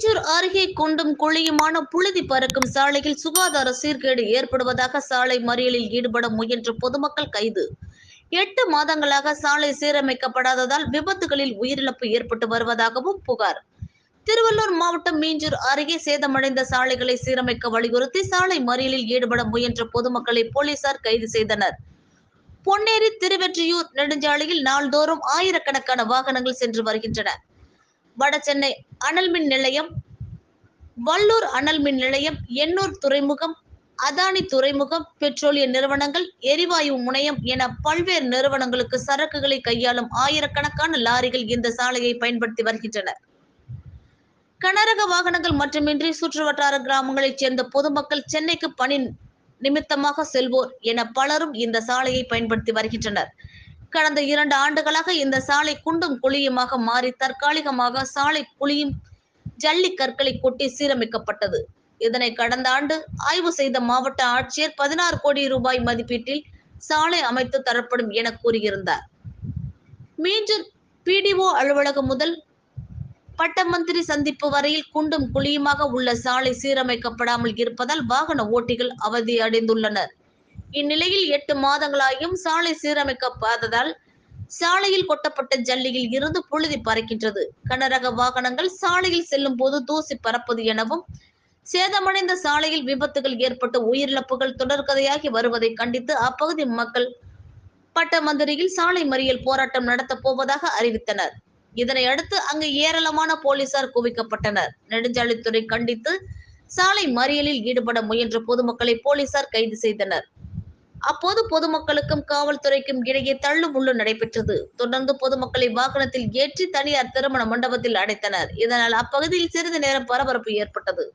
மேஞ்சூர் அருகே குண்டும் குழியுமான புழுதி பறக்கும் சாலையில் சுகாதார சீர்கேடு ஏற்படுவதாக சாலை மறியலில் ஈடுபட முயன்ற பொதுமக்கள் கைது. எட்டு மாதங்களாக சாலை சீரமைக்கப்படாததால் விபத்துகளில் உயிரிழப்பு ஏற்பட்டு வருவதாகவும் புகார். திருவள்ளூர் மாவட்டம் மீஞ்சூர் அருகே சேதமடைந்த சாலைகளை சீரமைக்க வலியுறுத்தி சாலை மறியலில் ஈடுபட முயன்ற பொதுமக்களை போலீசார் கைது செய்தனர். பொன்னேரி திருவெற்றியூர் நெடுஞ்சாலையில் நாள்தோறும் ஆயிரக்கணக்கான வாகனங்கள் சென்று வருகின்றன. வட சென்னை அனல் நிலையம் வல்லூர் அனல் மின் நிலையம் எண்ணூர் துறைமுகம் அதானி துறைமுகம் பெட்ரோலிய நிறுவனங்கள் எரிவாயு முனையம் என பல்வேறு நிறுவனங்களுக்கு சரக்குகளை கையாளும் ஆயிரக்கணக்கான லாரிகள் இந்த சாலையை பயன்படுத்தி வருகின்றன கனரக வாகனங்கள் மட்டுமின்றி சுற்றுவட்டார கிராமங்களைச் சேர்ந்த பொதுமக்கள் சென்னைக்கு பணி நிமித்தமாக செல்வோர் என பலரும் இந்த சாலையை பயன்படுத்தி வருகின்றனர். கடந்த இரண்டு ஆண்டுகளாக இந்த சாலை குண்டும் குழியுமாக மாறி தற்காலிகமாக சாலை குழியும் ஜல்லி கற்களை கொட்டி சீரமைக்கப்பட்டது. இதனை கடந்த ஆண்டு ஆய்வு செய்த மாவட்ட ஆட்சியர் பதினாறு கோடி ரூபாய் மதிப்பீட்டில் சாலை அமைத்து தரப்படும் என கூறியிருந்தார். மீஞ்சூர் பிடிஓ அலுவலகம் முதல் பட்டமந்திரி சந்திப்பு வரையில் குண்டும் குழியுமாக உள்ள சாலை சீரமைக்கப்படாமல் இருப்பதால் வாகன ஓட்டிகள் அவதி அடைந்துள்ளனர். இந்நிலையில் எட்டு மாதங்களாயும் சாலை சீரமைக்கப்படாததால் சாலையில் கொட்டப்பட்ட ஜல்லியில் இருந்து புழுதி பறக்கின்றது. கனரக வாகனங்கள் சாலையில் செல்லும் போது தூசி பறப்பது எனவும் சேதமடைந்த சாலையில் விபத்துகள் ஏற்பட்டு உயிரிழப்புகள் தொடர்கதையாகி வருவதை கண்டித்து அப்பகுதி மக்கள் பட்டமந்திரியில் சாலை மறியல் போராட்டம் நடத்தப் போவதாக அறிவித்தனர். இதனையடுத்து அங்கு ஏராளமான போலீசார் குவிக்கப்பட்டனர். நெடுஞ்சாலைத்துறை கண்டித்து சாலை மறியலில் ஈடுபட முயன்ற பொதுமக்களை போலீசார் கைது செய்தனர். அப்போது பொதுமக்களுக்கும் காவல்துறைக்கும் இடையே தள்ளும் உள்ளு நடைபெற்றது. தொடர்ந்து பொதுமக்களை வாகனத்தில் ஏற்றி தனியார் திருமண மண்டபத்தில் அடைத்தனர். இதனால் அப்பகுதியில் சிறிது நேரம் பரபரப்பு ஏற்பட்டது.